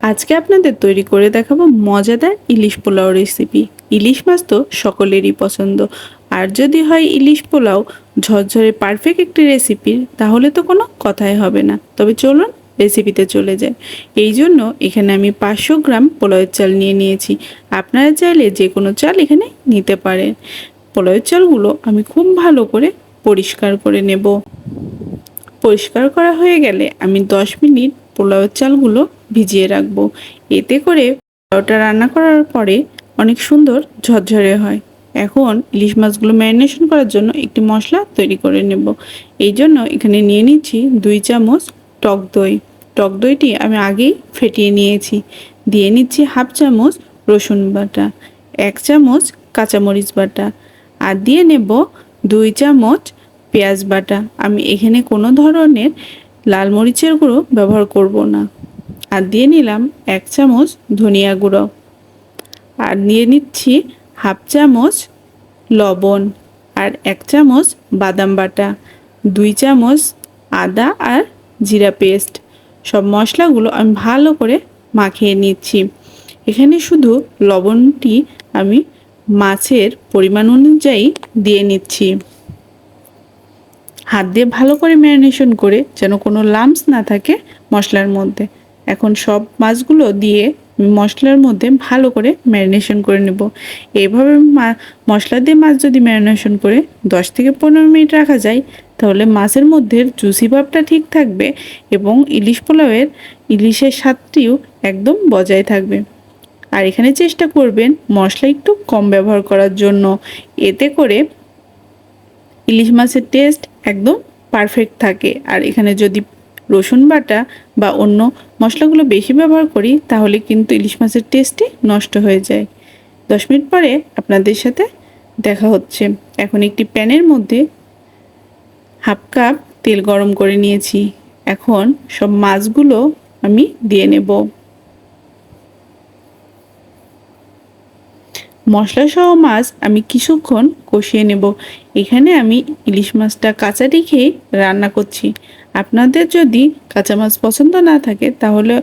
আজকে আপনাদের তৈরি করে দেখাবো মজাদার ইলিশ পোলাও রেসিপি ইলিশ মাছ তো সকলেরই পছন্দ। আর যদি হয় ইলিশ পোলাও, ঝরঝরে পারফেক্ট একটি রেসিপি তাহলে তো কোনো কথাই হবে না। তবে চলুন রেসিপিতে চলে যায় এই জন্য এখানে আমি পাঁচশো গ্রাম পোলাওয়ের চাল নিয়ে নিয়েছি। আপনারা চাইলে যে কোনো চাল এখানে নিতে পারেন। পোলাওয়ের চালগুলো আমি খুব ভালো করে পরিষ্কার করে নেব। পরিষ্কার করা হয়ে গেলে আমি দশ মিনিট পোলাওয়ের চালগুলো ভিজিয়ে রাখব। এতে করে পরোটা রান্না করার পরে অনেক সুন্দর ঝরঝরে হয়। এখন ইলিশ মাছগুলো ম্যারিনেশন করার জন্য একটি মশলা তৈরি করে নেব। এই জন্য এখানে নিয়ে নিচ্ছি দুই চামচ টক দই। টক দইটি আমি আগেই ফেটিয়ে নিয়েছি। দিয়ে নিচ্ছি হাফ চামচ রসুন বাটা, এক চামচ কাঁচামরিচ বাটা আর দিয়ে নেব দুই চামচ পেঁয়াজ বাটা। আমি এখানে কোনো ধরনের লাল মরিচের গুঁড়ো ব্যবহার করব না। আর দিয়ে নিলাম এক চামচ ধনিয়া গুঁড়ো। আর নিয়ে নিচ্ছি হাফ চামচ লবণ আর এক চামচ বাদাম বাটা, দুই চামচ আদা আর জিরা পেস্ট। সব মশলাগুলো আমি ভালো করে মাখিয়ে নিচ্ছি। এখানে শুধু লবণটি আমি মাছের পরিমাণ অনুযায়ী দিয়ে নিচ্ছি। হাত দিয়ে ভালো করে ম্যারিনেশন করে যেন কোনো লাম্পস না থাকে মশলার মধ্যে। এখন সব মাছগুলো দিয়ে মশলার মধ্যে ভালো করে ম্যারিনেশন করে নেব। এইভাবে মশলা দিয়ে মাছ যদি ম্যারিনেশন করে দশ থেকে পনেরো মিনিট রাখা যায়, তাহলে মাছের মধ্যে জুসি ভাবটা ঠিক থাকবে এবং ইলিশ পোলাওয়ের ইলিশের স্বাদটিও একদম বজায় থাকবে। আর এখানে চেষ্টা করবেন মশলা একটু কম ব্যবহার করার জন্য। এতে করে ইলিশ মাছের টেস্ট একদম পারফেক্ট থাকে। আর এখানে যদি রসুন বাটা বা অন্য মশলাগুলো বেশি ব্যবহার করি, তাহলে কিন্তু ইলিশ মাছের টেস্টই নষ্ট হয়ে যায়। দশ মিনিট পরে আপনাদের সাথে দেখা হচ্ছে। এখন একটি প্যানের মধ্যে হাফ কাপ তেল গরম করে নিয়েছি। এখন সব মাছগুলো আমি দিয়ে নেব। মশলা সহ মাছ আমি কিছুক্ষণ কষিয়ে নেব। এখানে আমি ইলিশ মাছটা কাঁচা রেখেই রান্না করছি। আপনাদের যদি কাঁচা মাছ পছন্দ না থাকে, তাহলে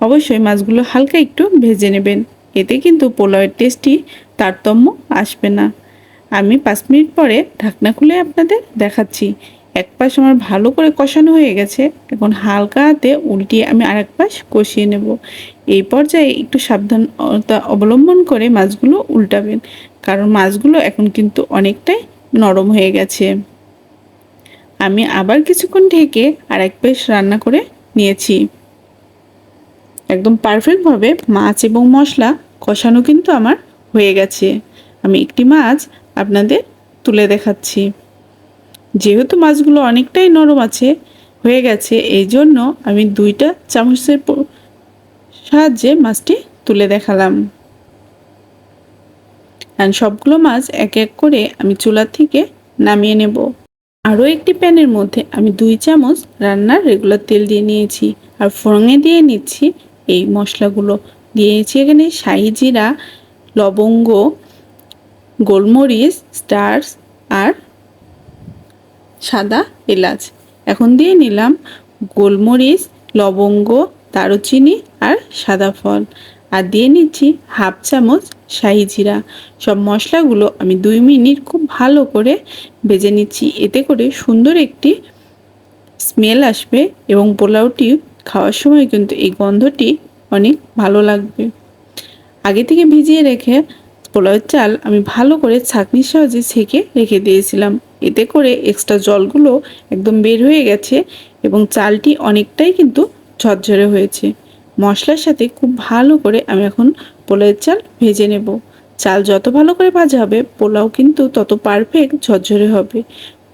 অবশ্যই মাছগুলো হালকা একটু ভেজে নেবেন। এতে কিন্তু পোলাওয়ের টেস্টই তারতম্য আসবে না। আমি পাঁচ মিনিট পরে ঢাকনা খুলে আপনাদের দেখাচ্ছি। এক পাশ আমার ভালো করে কষানো হয়ে গেছে, এখন হালকা হাতে উল্টিয়ে আমি আর এক পাশ কষিয়ে নেব। এই পর্যায়ে একটু সাবধানতা অবলম্বন করে মাছগুলো উল্টাবেন, কারণ মাছগুলো এখন কিন্তু অনেকটাই নরম হয়ে গেছে। আমি আবার কিছুক্ষণ ঢেকে আর এক পাশ রান্না করে নিয়েছি। একদম পারফেক্টভাবে মাছ এবং মশলা কষানো কিন্তু আমার হয়ে গেছে। আমি একটি মাছ আপনাদের তুলে দেখাচ্ছি। যেহেতু মাছগুলো অনেকটাই নরম আছে, হয়ে গেছে। এই জন্য আমি দুইটা চামচের সাহায্যে মাছটি তুলে দেখালাম। আর সবগুলো মাছ এক এক করে আমি চুলা থেকে নামিয়ে নেব। আরও একটি প্যানের মধ্যে আমি দুই চামচ রান্নার রেগুলার তেল দিয়ে নিয়েছি আর ফোড়ঙে দিয়ে নিচ্ছি এই মশলাগুলো। দিয়েছি এখানে শাহি জিরা, লবঙ্গ, গোলমরিচ স্টার্স আর সাদা, এলাচ। এখন দিয়ে নিলাম গোলমরিচ, লবঙ্গ, দারুচিনি আর সাদা ফল। আর দিয়ে নিচ্ছি হাফ চামচ শাহি জিরা। সব মশলাগুলো আমি দুই মিনিট খুব ভালো করে ভেজে নিচ্ছি। এতে করে সুন্দর একটি স্মেল আসবে এবং পোলাওটি খাওয়ার সময় কিন্তু এই গন্ধটি অনেক ভালো লাগবে। আগে থেকে ভিজিয়ে রেখে পোলাওয়ের চাল আমি ভালো করে ছাঁকনির সাহায্যে ছেঁকে রেখে দিয়েছিলাম। এতে করে এক্সট্রা জলগুলো একদম বের হয়ে গেছে এবং চালটি অনেকটাই কিন্তু ঝরঝরে হয়েছে। মশলার সাথে খুব ভালো করে আমি এখন পোলাওয়ের চাল ভেজে নেব। চাল যত ভালো করে ভাজা হবে, পোলাও কিন্তু তত পারফেক্ট ঝরঝরে হবে।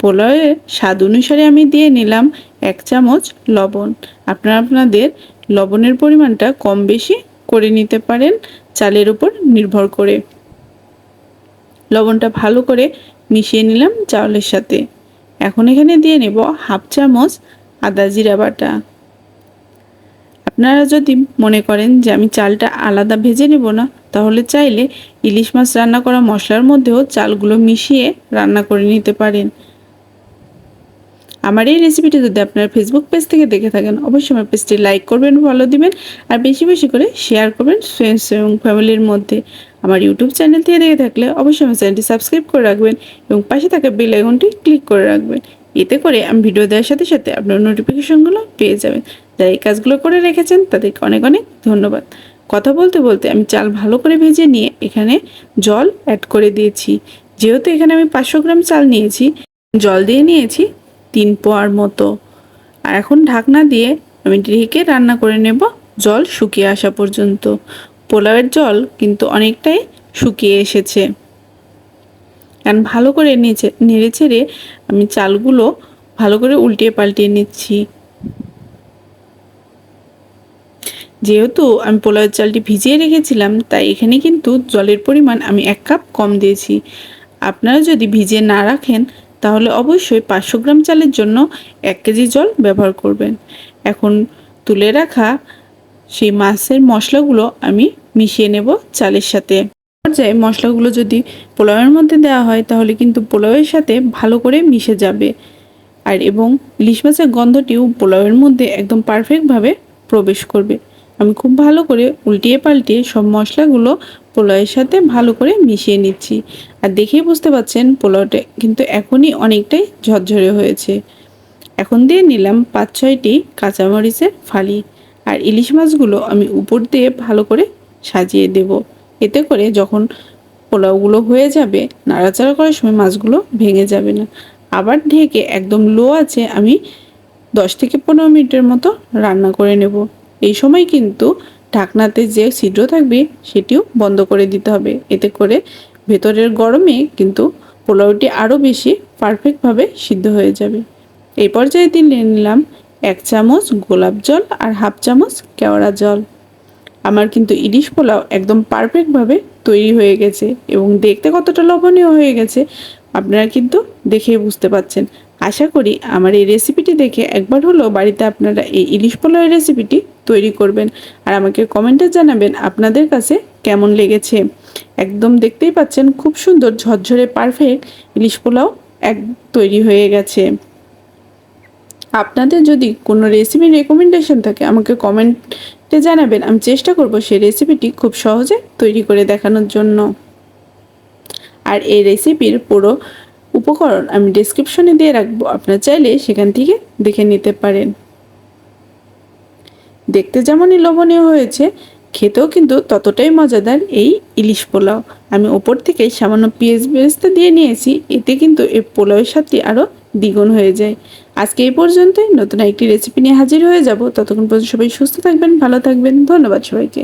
পোলাওয়ের স্বাদ অনুসারে আমি দিয়ে নিলাম এক চামচ লবণ। আপনারা আপনাদের লবণের পরিমাণটা কম বেশি করে নিতে পারেন চালের উপর নির্ভর করে। লবণটা ভালো করে মিশিয়ে নিলাম চাউলের সাথে। এখন এখানে দিয়ে নেব হাফ চামচ আদা জিরা বাটা। আপনারা যদি মনে করেন যে আমি চালটা আলাদা ভেজে নেব না, তাহলে চাইলে ইলিশ মাছ রান্না করা মশলার মধ্যেও চালগুলো মিশিয়ে রান্না করে নিতে পারেন। আমার এই রেসিপিটি যদি আপনার ফেসবুক পেজ থেকে দেখে থাকেন, অবশ্যই আমার পেজটি লাইক করবেন ফলো দিবেন, আর বেশি বেশি করে শেয়ার করবেন ফ্রেন্ডস এবং ফ্যামিলির মধ্যে। আমার ইউটিউব চ্যানেল থেকে দেখে থাকলে অবশ্যই আমার চ্যানেলটি সাবস্ক্রাইব করে রাখবেন এবং পাশে থাকা বেল আইকনটি ক্লিক করে রাখবেন। এতে করে আমি ভিডিও দেওয়ার সাথে সাথে আপনার নোটিফিকেশনগুলো পেয়ে যাবেন। যারা এই কাজগুলো করে রেখেছেন, তাদেরকে অনেক অনেক ধন্যবাদ। কথা বলতে বলতে আমি চাল ভালো করে ভেজে নিয়ে এখানে জল অ্যাড করে দিয়েছি। যেহেতু এখানে আমি পাঁচশো গ্রাম চাল নিয়েছি, জল দিয়ে নিয়েছি তিন পোয়ার মতো। আর এখন ঢাকনা দিয়ে আমি ঢেকে রান্না করে নেব। জল শুকিয়ে আসা পর্যন্ত। পোলাওয়ের জল কিন্তু অনেকটাই শুকিয়ে এসেছে। কারণ ভালো করে নিচে নেড়ে ছেড়ে আমি চালগুলো ভালো করে উল্টিয়ে পাল্টিয়ে নিচ্ছি। যেহেতু আমি পোলাওয়ের চালটি ভিজিয়ে রেখেছিলাম, তাই এখানে কিন্তু জলের পরিমাণ আমি এক কাপ কম দিয়েছি। আপনারা যদি ভিজিয়ে না রাখেন তাহলে অবশ্যই পাঁচশো গ্রাম চালের জন্য এক কেজি জল ব্যবহার করবেন। এখন তুলে রাখা সেই মাছের মশলাগুলো আমি মিশিয়ে নেব চালের সাথে। পর্যায়ে মশলাগুলো যদি পোলাওয়ের মধ্যে দেওয়া হয়, তাহলে কিন্তু পোলাওয়ের সাথে ভালো করে মিশে যাবে। আর এবং ইলিশ মাছের গন্ধটিও পোলাওয়ের মধ্যে একদম পারফেক্টভাবে প্রবেশ করবে। আমি খুব ভালো করে উল্টিয়ে পাল্টিয়ে সব মশলাগুলো পোলাওয়ের সাথে ভালো করে মিশিয়ে নিচ্ছি। আর দেখেই বুঝতে পাচ্ছেন পোলাওটা কিন্তু এখনই অনেকটাই ঝরঝরে হয়েছে। এখন দিয়ে নিলাম পাঁচ, ছয়টি কাঁচামরিচের ফালি আর ইলিশ মাছগুলো আমি উপর দিয়ে ভালো করে সাজিয়ে দেব। এতে করে যখন পোলাওগুলো হয়ে যাবে, নাড়াচাড়া করার সময় মাছগুলো ভেঙে যাবে না। আবার ঢেকে একদম লো আছে আমি দশ থেকে পনেরো মিনিটের মতো রান্না করে নেব। এই সময় কিন্তু ঢাকনাতে যে ছিদ্র থাকবে, সেটিও বন্ধ করে দিতে হবে। এতে করে ভেতরের গরমে কিন্তু পোলাওটি আরও বেশি পারফেক্টভাবে সিদ্ধ হয়ে যাবে। এই পর্যায়ে দিয়ে নিলাম এক চামচ গোলাপ জল আর হাফ চামচ কেওড়া জল। আমার কিন্তু ইলিশ পোলাও একদম পারফেক্টভাবে তৈরি হয়ে গেছে এবং দেখতে কতটা লবণীয় হয়ে গেছে আপনারা কিন্তু দেখেই বুঝতে পাচ্ছেন। আশা করি আমার এই রেসিপিটি দেখে একবার হলেও বাড়িতে আপনারা এই ইলিশ পোলাওয়ের রেসিপিটি তৈরি করবেন আর আমাকে কমেন্টে জানাবেন আপনাদের কাছে কেমন লেগেছে। একদম দেখতেই পাচ্ছেন খুব সুন্দর ঝরঝরে পারফেক্ট ইলিশ পোলাও এক তৈরি হয়ে গেছে। আপনাদের যদি কোনো রেসিপি রেকমেন্ডেশন থাকে আমাকে কমেন্টে জানাবেন। আমি চেষ্টা করব সেই রেসিপিটি খুব সহজে তৈরি করে দেখানোর জন্য। আর এই রেসিপির পুরো উপকরণ আমি ডিসক্রিপশনে দিয়ে রাখব। আপনার চাইলে সেখান থেকে দেখে নিতে পারেন। দেখতে যেমনই লোভনীয় হয়েছে, খেতেও কিন্তু ততটাই মজাদার এই ইলিশ পোলাও। আমি ওপর থেকে সামান্য পেঁয়াজ বেরেস্তা দিয়ে নিয়েছি, এতে কিন্তু এই পোলাওয়ের সাথে আরও দ্বিগুণ হয়ে যায়। আজকে এই পর্যন্তই। নতুন একটি রেসিপি নিয়ে হাজির হয়ে যাব। ততক্ষণ পর্যন্ত সবাই সুস্থ থাকবেন, ভালো থাকবেন। ধন্যবাদ সবাইকে।